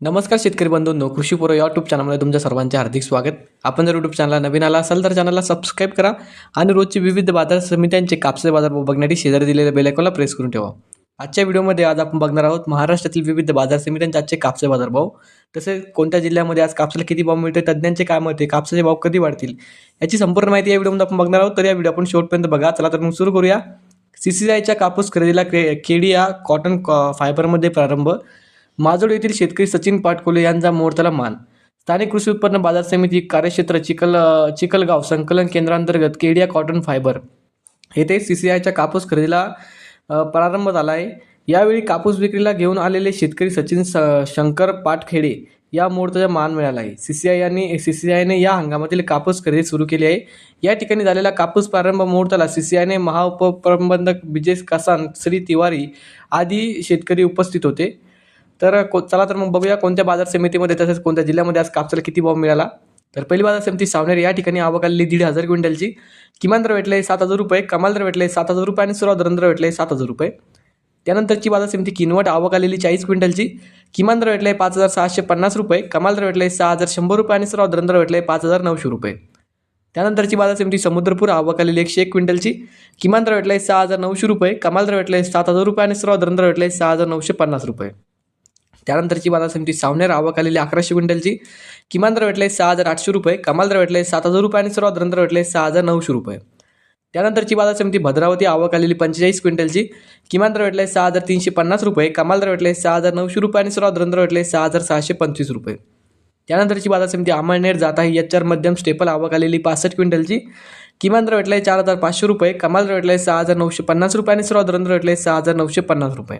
नमस्कार शेतकरी बंधूंनो कृषी पुरो या यूट्यूब चॅनलमध्ये तुमच्या सर्वांचे हार्दिक स्वागत. आपण जर यूट्यूब चॅनलला नवीन आला असाल तर चॅनलला सबस्क्राईब करा आणि रोजचे विविध बाजार समित्यांचे कापसे बाजार भाव बघण्यासाठी शेजारी दिलेल्या बेलायकॉनला प्रेस करून ठेवा. आजच्या व्हिडिओमध्ये आज आपण बघणार आहोत महाराष्ट्रातील विविध बाजार समित्यांचे आजचे कापसे बाजार भाव. तसेच कोणत्या जिल्ह्यामध्ये आज कापसाला किती भाव मिळते तज्ज्ञांचे काय मत कापसाचे भाव कधी वाढतील याची संपूर्ण माहिती या व्हिडिओमध्ये आपण बघणार आहोत. तर या व्हिडिओ आपण शेवटपर्यंत बघा. चला तर मग सुरू करूया. सी सी आयच्या कापूस खरेदीला के केडी या कॉटन कॉ- फायबरमध्ये प्रारंभ. माजोड येथील शेतकरी सचिन पाटकोले यांचा मुहूर्ताला मान. स्थानिक कृषी उत्पन्न बाजार समिती कार्यक्षेत्र चिखल चिखलगाव संकलन केंद्रांतर्गत केडिया कॉटन फायबर येथे सी सी आयच्या कापूस खरेदीला प्रारंभ झाला आहे यावेळी कापूस विक्रीला घेऊन आलेले शेतकरी सचिन स शंकर पाटखेडे या मुहूर्ताचा मान मिळाला आहे सी सी आय यांनी सी सी आयने या हंगामातील कापूस खरेदी सुरू केली आहे. या ठिकाणी झालेल्या कापूस प्रारंभ मुहूर्ताला सी सी आयने महाउपप्रबंधक विजय कसान श्री तिवारी आदी शेतकरी उपस्थित होते. तर को चला तर मग बघूया कोणत्या बाजार समितीमध्ये तसेच कोणत्या जिल्ह्यामध्ये आज कापसाला किती भाव मिळाला. तर पहिली बाजार समिती सावनेर या ठिकाणी आवक आलेली दीड हजार क्विंटलची. किमान दर भेटले सात हजार रुपये कमाल दर भेटले सात हजार रुपये आणि सर्वात दर भेटले सात हजार रुपये. त्यानंतरची बाजार समिती किनवट आवक आलेली चाळीस क्विंटलची. किमान दर भेटले पाच हजार सहाशे पन्नास रुपये कमाल दर भेटले सहा हजार शंभर रुपये आणि सर्वात दर भेटले पाच हजार नऊशे रुपये. त्यानंतरची बाजार समिती समुद्रपूर आवक आलेली एकशे एक क्विंटलची. किमान दर भेटले सहा हजार नऊशे रुपये कमाल दर भेटले सात हजार रुपये आणि सर्वात दर भेटले सहा हजार नऊशे पन्नास रुपये. त्यानंतरची बाजार समिती सावनेर आवक आलेली अकराशे क्विंटलची. किमान दर भेटले सहा हजार आठशे रुपये कमाल दर भेटले सात हजार रुपये आणि सर्वात दर भेटले सहा हजार नऊशे रुपये. त्यानंतरची बाजार समिती भद्रावती आवक आलेली पंचेचाळीस क्विंटलची. किमान दर भेटले सहा हजार तीनशे पन्नास रुपये कमाल दर भेटले सहा हजार नऊशे रुपये आणि सर्वात दर भेटले सहा हजार सहाशे पंचवीस रुपये. त्यानंतरची बाजार समिती अमळनेर जात आहे आर मध्यम स्टेपल आवक आलेली पासष्ट क्विंटलची. किमान दर भेटले चार हजार पाचशे रुपये कमाल दर भेटले सहा हजार नऊशे पन्नास रुपये आणि सर्वात दर भेटले सहा हजार नऊशे पन्नास रुपये.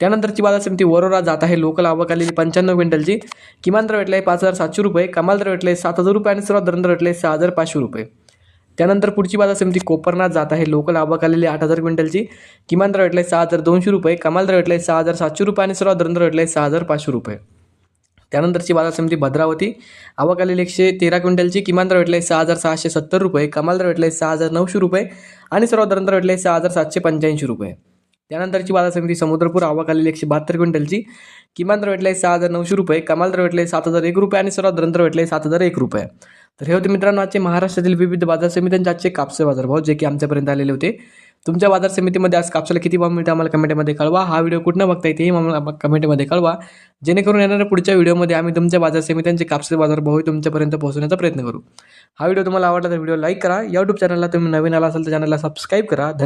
त्यानंतरची बाजार समिती वरोरा जात आहे. लोकल आवक आलेली पंच्याण्णव क्विंटलची. किमान दर भेटले पाच हजार सातशे रुपये. कमाल दर भेटले सात हजार रुपये आणि सर्वात दर भेटले सहा हजार पाचशे रुपये. त्यानंतर पुढची बाजार समिती कोपरनाथ जात आहे. लोकल आवक आलेली आठ हजार क्विंटलची. किमान दर भेटले सहा हजार दोनशे रुपये. कमाल दर भेटले सहा हजार सातशे रुपये आणि सर्वात दर भेटले सहा हजार पाचशे रुपये. त्यानंतरची बाजार समिती भद्रावती. आवक आलेली एकशे तेरा क्विंटलची. किमान दर भेटले सहा हजार सहाशे सत्तर रुपये. कमाल दर भेटले सहा हजार नऊशे रुपये आणि सर्वात दर भेटले सहा हजार सातशे पंच्याऐंशी रुपये. त्यानंतरची बाजार समिती समुद्रपूर आवक आलेली एकशे बहात्तर क्विंटलची. किमान दर भेटले सहा हजार नऊशे रुपये कमाल दर भेटले सात हजार एक रुपये आणि सर्वात दरंतर भेटले सात हजार एक रुपये. तर हे होते मित्रांनो आजचे महाराष्ट्रातील विविध बाजार समित्यांचे आजचे कापसे बाजारभाव जे की आमच्यापर्यंत आलेले होते. तुमच्या बाजार समितीमध्ये आज कापसाला किती भाव मिळते आम्हाला कमेंटमध्ये कळवा. हा व्हिडिओ कुठनं बघता येते हे आम्हाला कमेंटमध्ये कळवा. जेणेकरून येणाऱ्या पुढच्या व्हिडिओमध्ये आम्ही तुमच्या बाजार समित्यांचे कापसे बाजारभाव हे तुमच्यापर्यंत पोहोचवण्याचा प्रयत्न करू. हा व्हिडिओ तुम्हाला आवडला तर व्हिडिओ लाईक करा. यूट्यूब चॅनलला तुम्ही नवीन आला असाल तर चॅनलला सबस्क्राईब करा.